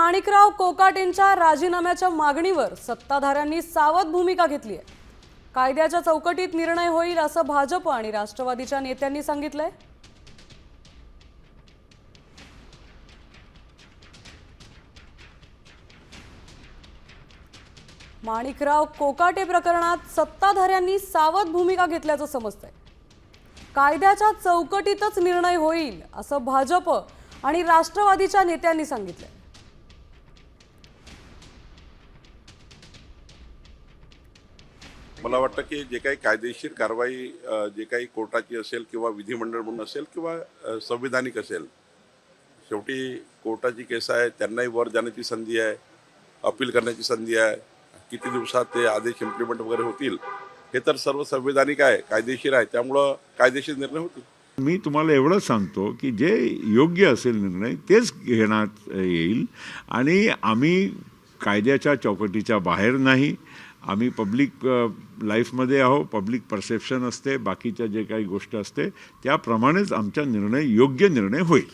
माणिकराव कोकाटेंच्या राजीनाम्याच्या मागणीवर सत्ताधाऱ्यांनी सावध भूमिका घेतली आहे. कायद्याच्या चौकटीत निर्णय होईल असं भाजप आणि राष्ट्रवादीच्या नेत्यांनी सांगितलंय. माणिकराव कोकाटे प्रकरणात सत्ताधाऱ्यांनी सावध भूमिका घेतल्याचं समजतंय. कायद्याच्या चौकटीतच निर्णय होईल असं भाजप आणि राष्ट्रवादीच्या नेत्यांनी सांगितलंय. मला वाटतं की जे काही कायदेशीर कारवाई जे काही कोर्टाची असेल किंवा विधिमंडळ म्हणून असेल किंवा संविधानिक असेल शेवटी कोर्टाची केस आहे त्यांनाही वर जाण्याची संधी आहे अपील करण्याची संधी आहे. किती दिवसात ते आदेश इम्प्लिमेंट वगैरे होतील हे तर सर्व संविधानिक आहे कायदेशीर आहे त्यामुळं कायदेशीर निर्णय होतील. मी तुम्हाला एवढंच सांगतो की जे योग्य असेल निर्णय तेच घेण्यात येईल. आणि आम्ही कायद्याच्या चौकटीच्या बाहेर नाही. आम्ही पब्लिक लाईफमध्ये आहो पब्लिक परसेप्शन असते बाकीच्या जे काही गोष्ट असते त्याप्रमाणेच आमचा निर्णय योग्य निर्णय होईल.